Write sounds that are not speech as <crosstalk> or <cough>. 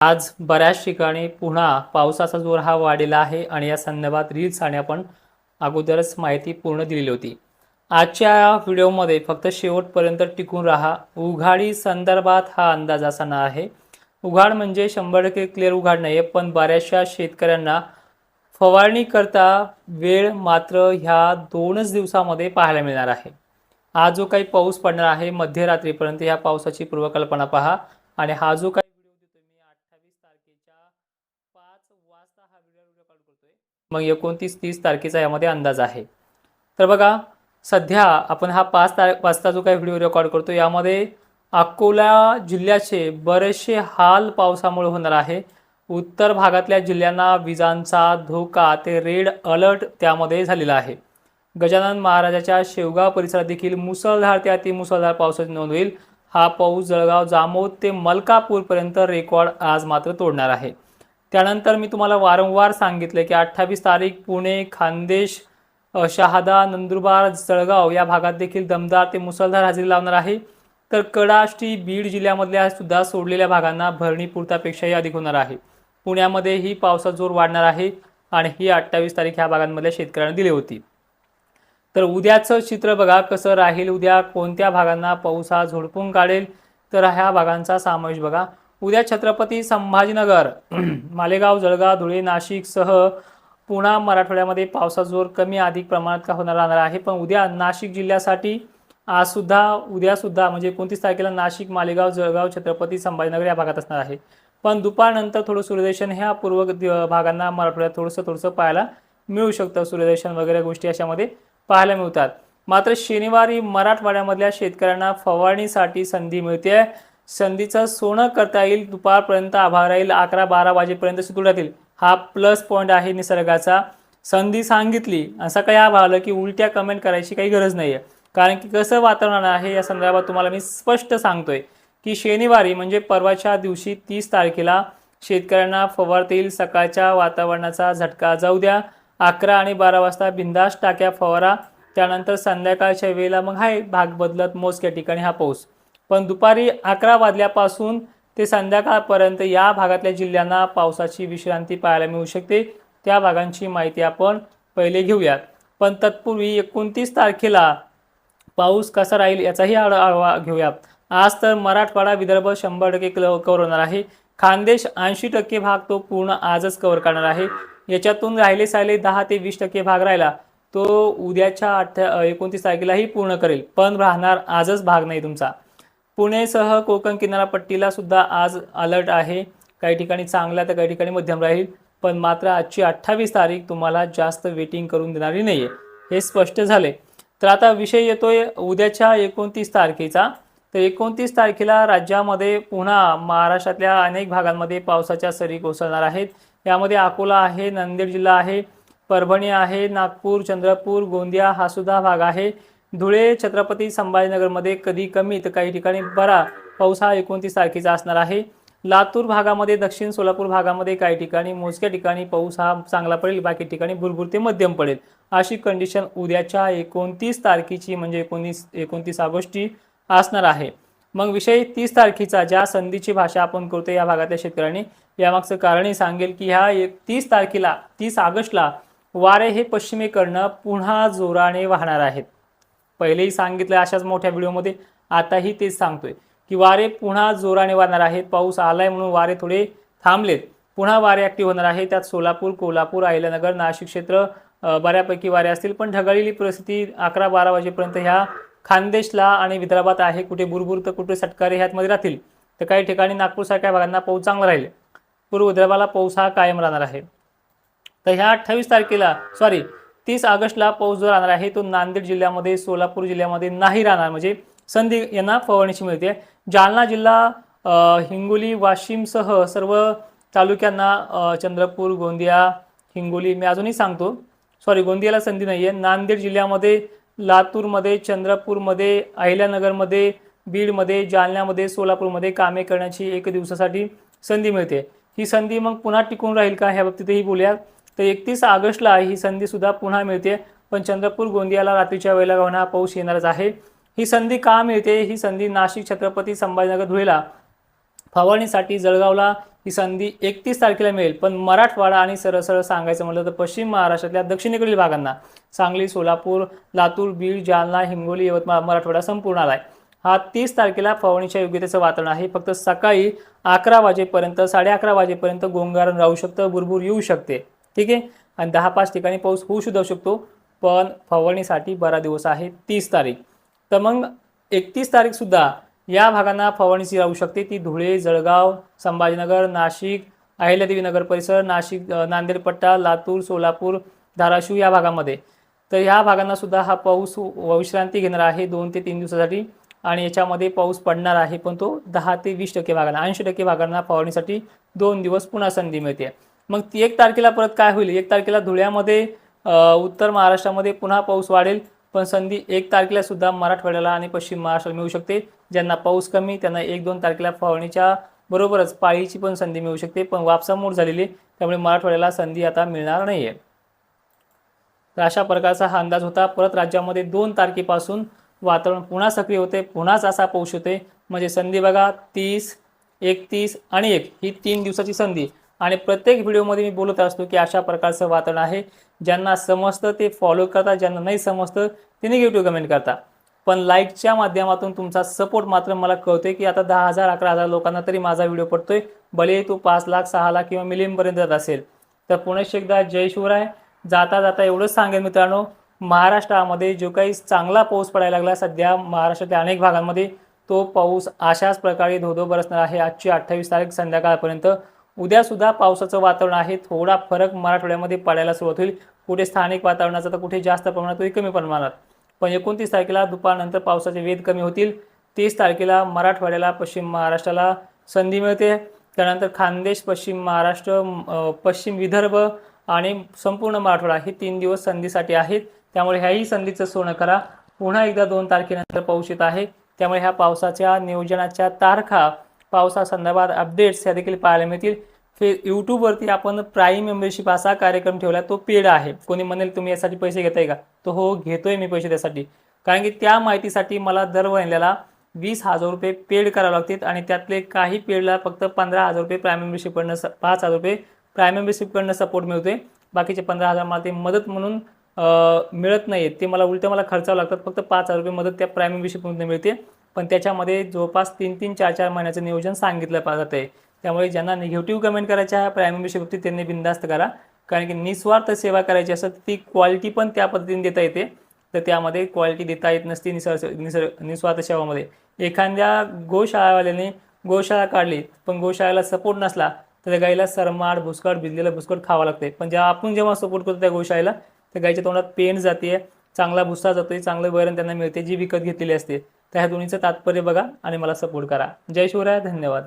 आज बऱ्याच ठिकाणी पुन्हा पावसाचा जोर हा वाढलेला आहे आणि या संदर्भात रील्स आणि आपण अगोदरच माहिती पूर्ण दिलेली होती. आजच्या या व्हिडिओमध्ये फक्त शेवटपर्यंत टिकून राहा. उघाडी संदर्भात हा अंदाज असा आहे. उघाड म्हणजे शंभर टक्के क्लिअर उघाड नाही आहे पण बऱ्याचशा शेतकऱ्यांना फवारणी करता वेळ मात्र ह्या दोनच दिवसामध्ये पाहायला मिळणार आहे. आज जो काही पाऊस पडणार आहे मध्यरात्रीपर्यंत ह्या पावसाची पूर्वकल्पना पहा आणि हा जो काही व्हिडिओ देतोय मी अठ्ठावीस तारखेच्या पाच वाजता हा व्हिडिओ रेकॉर्ड करतोय मग एकोणतीस तीस तारखेचा यामध्ये अंदाज आहे. तर बघा सध्या आपण हा पाच तार वाजता जो काही व्हिडिओ रेकॉर्ड करतो यामध्ये अकोला जिल्ह्याचे बरेचसे हाल पावसामुळे होणार आहे. उत्तर भागातल्या जिल्ह्यांना विजांचा धोका ते रेड अलर्ट त्यामध्ये झालेला आहे. गजानन महाराजाच्या शेवगाव परिसरात देखील मुसळधार ते अतिमुसळधार पावसाची नोंद होईल. हा पाऊस जळगाव जामोद ते मलकापूरपर्यंत रेकॉर्ड आज मात्र तोडणार आहे. त्यानंतर मी तुम्हाला वारंवार सांगितले की अठ्ठावीस तारीख पुणे खानदेश शहादा नंदुरबार जळगाव या भागात देखील दमदार ते मुसळधार हजेरी लावणार आहे. तर कडाष्टी बीड जिल्ह्यामधल्या सुद्धा सोडलेल्या भागांना भरणी पुरतापेक्षाही अधिक होणार आहे. पुण्यामध्येही पावसाचा जोर वाढणार आहे आणि ही अठ्ठावीस तारीख ह्या भागांमधल्या शेतकऱ्यांना दिली होती. तर उद्याचं चित्र बघा कसं राहील उद्या कोणत्या भागांना पाऊस हा झोडपून काढेल? तर ह्या भागांचा समावेश बघा. उद्या छत्रपती संभाजीनगर <clears throat> मालेगाव जळगाव धुळे नाशिकसह पुणा मराठवाड्यामध्ये पावसाचा जोर कमी अधिक प्रमाणात का होणार राहणार आहे? पण उद्या नाशिक जिल्ह्यासाठी आज सुद्धा म्हणजे एकोणतीस तारखेला नाशिक मालेगाव जळगाव छत्रपती संभाजीनगर या भागात असणार आहे. पण दुपारनंतर थोडं सूर्यदर्शन ह्या पूर्व भागांना मराठवाड्यात थोडंसं थोडंसं पाहायला मिळू शकतं. सूर्यदर्शन वगैरे गोष्टी अशामध्ये पाहायला मिळतात. मात्र शनिवारी मराठवाड्यामधल्या शेतकऱ्यांना फवारणीसाठी संधी मिळते संधीचं सोनं करता येईल. दुपारपर्यंत आभाळ राहील. अकरा बारा वाजेपर्यंत सुरू राहतील. हा प्लस पॉईंट आहे निसर्गाचा. संधी सांगितली. असं काही आभाळ आलं की उलट्या कमेंट करायची काही गरज नाही आहे कारण की कसं वातावरण आहे या संदर्भात तुम्हाला मी स्पष्ट सांगतोय की शनिवारी म्हणजे परवाच्या दिवशी तीस तारखेला शेतकऱ्यांना फवारतील सकाळच्या वातावरणाचा झटका जाऊ द्या. अकरा आणि बारा वाजता बिंदास टाक्या फवारा. त्यानंतर संध्याकाळच्या वेळेला मग हाय भाग बदलत. मोजक्या ठिकाणी हा पाऊस. पण दुपारी अकरा वाजल्यापासून ते संध्याकाळपर्यंत या भागातल्या जिल्ह्यांना पावसाची विश्रांती पाहायला मिळू शकते. त्या भागांची माहिती आपण पहिले घेऊयात. पण तत्पूर्वी एकोणतीस तारखेला पाऊस कसा राहील याचाही आढावा घेऊया आज तर मराठवाडा विदर्भ शंभर टक्के कव्हर होणार आहे. खानदेश ऐंशी टक्के भाग तो पूर्ण आजच कव्हर करणार आहे. याच्यातून राहिले सायले दहा ते वीस टक्के भाग राहिला. तो उद्याच्या अठ्ठ्या एकोणतीस तारखेलाही पूर्ण करेल. पण राहणार आजच भाग नाही तुमचा. पुणेसह कोकण किनारपट्टीला सुद्धा आज अलर्ट आहे. काही ठिकाणी चांगला तर काही ठिकाणी मध्यम राहील. पण मात्र आजची अठ्ठावीस तारीख तुम्हाला जास्त वेटिंग करून देणारी नाही आहे हे स्पष्ट झाले तर आता विषय येतोय उद्याच्या एकोणतीस तारखेचा. तर एकोणतीस तारखेला राज्यामध्ये पुन्हा महाराष्ट्रातल्या अनेक भागांमध्ये पावसाच्या सरी कोसळणार आहेत. यामध्ये अकोला आहे नांदेड जिल्हा आहे परभणी आहे नागपूर चंद्रपूर गोंदिया हा सुद्धा भाग आहे. धुळे छत्रपती संभाजीनगरमध्ये कधी कमी तर काही ठिकाणी बरा पाऊस हा एकोणतीस तारखेचा असणार आहे. लातूर भागामध्ये दक्षिण सोलापूर भागामध्ये काही ठिकाणी मोजक्या ठिकाणी पाऊस हा चांगला पडेल बाकी ठिकाणी भुरभुर ते मध्यम पडेल. अशी कंडिशन उद्याच्या एकोणतीस तारखेची म्हणजे एकोणीस एकोणतीस ऑगस्टची असणार आहे. मग विषय तीस तारखेचा ज्या संधीची भाषा आपण करतो या भागातल्या शेतकऱ्यांनी यामागचं कारणही सांगेल की ह्या एक तीस तारखेला तीस ऑगस्टला वारे हे पश्चिमेकडनं पुन्हा जोराने वाहणार आहेत. पहिलेही सांगितलं अशाच मोठ्या व्हिडिओमध्ये. आताही तेच सांगतोय की वारे पुन्हा जोराने वाहणार आहेत. पाऊस आलाय म्हणून वारे थोडे थांबलेत. पुन्हा वारे ॲक्टिव्ह होणार आहे त्यात सोलापूर कोल्हापूर अहिल्यानगर नाशिक क्षेत्र बऱ्यापैकी वारे असतील. पण ढगाळलेली परिस्थिती अकरा बारा वाजेपर्यंत ह्या खानदेशला आणि विदर्भात आहे. कुठे बुरबुर तर कुठे सटकारे ह्यातमध्ये राहतील. तर काही ठिकाणी नागपूरसारख्या भागांना पाऊस चांगला राहील. पूर्व विदर्भाला पाऊस हा कायम राहणार आहे. तर ह्या अठ्ठावीस तारखेला सॉरी तीस ऑगस्टला पाऊस जो राहणार आहे तो नांदेड जिल्ह्यामध्ये सोलापूर जिल्ह्यामध्ये नाही राहणार. म्हणजे संधी यांना फवारणीची मिळते. जालना जिल्हा हिंगोली वाशिमसह सर्व तालुक्यांना चंद्रपूर गोंदिया हिंगोली मी अजूनही सांगतो सॉरी गोंदियाला संधी नाही आहे नांदेड जिल्ह्यामध्ये लातूरमध्ये चंद्रपूरमध्ये अहिल्यानगरमध्ये बीडमध्ये जालन्यामध्ये सोलापूरमध्ये कामे करण्याची एक दिवसासाठी संधी मिळते. ही संधी मग पुन्हा टिकून राहील का ह्या बाबतीतही बोलूया. तर एकतीस ऑगस्टला ही संधी सुद्धा पुन्हा मिळते पण चंद्रपूर गोंदियाला रात्रीच्या वेळेला होणार पाऊस येणारच आहे. ही संधी का मिळते? ही संधी नाशिक छत्रपती संभाजीनगर धुळेला. फवारणीसाठी जळगावला ही संधी एकतीस तारखेला मिळेल पण मराठवाडा आणि सरळ सरळ सांगायचं म्हटलं तर पश्चिम महाराष्ट्रातल्या दक्षिणेकडील भागांना. सांगली सोलापूर लातूर बीड जालना हिंगोली यवतमाळ मराठवाडा संपूर्ण आलाय. हा तीस तारखेला फवारणीच्या योग्यतेचं वातावरण आहे. फक्त सकाळी अकरा वाजेपर्यंत साडे अकरा वाजेपर्यंत गोंगारण राहू शकतं बुरबुर येऊ शकते. ठीक आहे? आणि दहा पाच ठिकाणी पाऊस होऊ सुद्धा शकतो पण फवारणीसाठी बरा दिवस आहे तीस तारीख. तर मग एकतीस तारीखसुद्धा या भागांना फवारणीची राहू शकते. ती धुळे जळगाव संभाजीनगर नाशिक अहिल्यादेवी नगर परिसर नाशिक नांदेडपट्टा लातूर सोलापूर धाराशिव या भागामध्ये. तर ह्या भागांना सुद्धा हा पाऊस विश्रांती घेणार आहे दोन ते तीन दिवसासाठी आणि याच्यामध्ये पाऊस पडणार आहे पण तो दहा ते वीस टक्के भागांना ऐंशी टक्के भागांना फवारणीसाठी दोन दिवस पुन्हा संधी मिळते. मग ती एक तारखेला परत काय होईल? एक तारखेला धुळ्यामध्ये उत्तर महाराष्ट्रामध्ये पुन्हा पाऊस वाढेल. पण संधी एक तारखेला सुद्धा मराठवाड्याला आणि पश्चिम महाराष्ट्राला मिळू शकते. ज्यांना पाऊस कमी त्यांना एक दोन तारखेला फवारणीच्या बरोबरच पाळीची पण संधी मिळू शकते. पण वापसामोड झालेली त्यामुळे मराठवाड्याला संधी आता मिळणार नाही आहे तर अशा प्रकारचा हा अंदाज होता. परत राज्यामध्ये दोन तारखेपासून वातावरण पुन्हा सक्रिय होते. पुन्हाच असा पाऊस होते म्हणजे संधी बघा तीस एकतीस आणि एक ही तीन दिवसाची संधी. आणि प्रत्येक व्हिडिओमध्ये मी बोलत असतो की अशा प्रकारचं वातावरण आहे. ज्यांना समजतं ते फॉलो करतात ज्यांना नाही समजतं ते निगेटिव्ह कमेंट करता पण लाईकच्या माध्यमातून तुमचा सपोर्ट मात्र मला कळतोय की आता दहा हजार अकरा हजार लोकांना तरी माझा व्हिडिओ पडतोय. भले तो पाच लाख सहा लाख किंवा मिलियनपर्यंत जात असेल तर पुनश्च एकदा जय शिवराय. जाता जाता एवढंच सांगेन मित्रांनो महाराष्ट्रामध्ये जो काही चांगला पाऊस पडायला लागला सध्या महाराष्ट्रातल्या अनेक भागांमध्ये तो पाऊस अशाच प्रकारे धोधो बरसणार आहे. आजची अठ्ठावीस तारीख संध्याकाळपर्यंत. उद्यासुद्धा पावसाचं वातावरण आहे. थोडा फरक मराठवाड्यामध्ये पडायला सुरुवात होईल. कुठे स्थानिक वातावरणाचा तर कुठे जास्त प्रमाणात तरी कमी प्रमाणात. पण एकोणतीस तारखेला दुपारनंतर पावसाचे वेध कमी होतील. तीस तारखेला मराठवाड्याला पश्चिम महाराष्ट्राला संधी मिळते. त्यानंतर खानदेश पश्चिम महाराष्ट्र पश्चिम विदर्भ आणि संपूर्ण मराठवाडा हे तीन दिवस संधीसाठी आहेत. त्यामुळे ह्याही संधीचं सोनं करा. पुन्हा एकदा दोन तारखेनंतर पाऊस येत आहे. त्यामुळे ह्या पावसाच्या नियोजनाच्या तारखा पावसासंदर्भात अपडेट्स ह्या देखील पाहायला मिळतील. फे यूट्यूबवरती आपण प्राईम मेंबरशिप असा कार्यक्रम ठेवला तो पेड आहे. कोणी म्हणेल तुम्ही यासाठी पैसे घेताय का? तो हो घेतोय मी पैसे त्यासाठी. कारण की त्या माहितीसाठी मला दर महिन्याला वीस हजार रुपये पेड करावे लागतात आणि त्यातले काही पेडला फक्त पंधरा हजार रुपये प्राईम मेंबरशिपकडनं स पाच हजार रुपये प्राईम मेंबरशिपकडनं सपोर्ट मिळतोय. बाकीचे पंधरा हजार मला ते मदत म्हणून मिळत नाही ते मला उलटं मला खर्चावं लागतात. फक्त पाच हजार रुपये मदत त्या प्राईम मेंबरशिपमधून मिळते. पण त्याच्यामध्ये जवळपास तीन तीन चार चार महिन्याचं नियोजन सांगितलं जातं आहे त्यामुळे ज्यांना निगेटिव्ह कमेंट करायच्या आहे प्राईम मेंबरशिप बाबतीत त्यांनी बिंदास्त करा. कारण की निस्वार्थ सेवा करायची असत ती क्वालिटी पण त्या पद्धतीने देता येते. तर त्यामध्ये क्वालिटी देता येत नसते निसर्ग निसर्ग निस्वार्थ सेवामध्ये. एखाद्या गोशाळावाल्याने गोशाळा काढली पण गोशाळेला सपोर्ट नसला तर त्या गाईला सरमाड भुसकट भिजलेलं भुसकट खावं लागते पण जेव्हा आपण जेव्हा सपोर्ट करतो त्या गोशाळेला त्या गाईच्या तोंडात पेंट जाते चांगला भुसा जातोय चांगलं वैरण त्यांना मिळते जी विकत घेतलेली असते. तर ह्या दोन्हीचं तात्पर्य बघा आणि मला सपोर्ट करा. जय शिवराय धन्यवाद.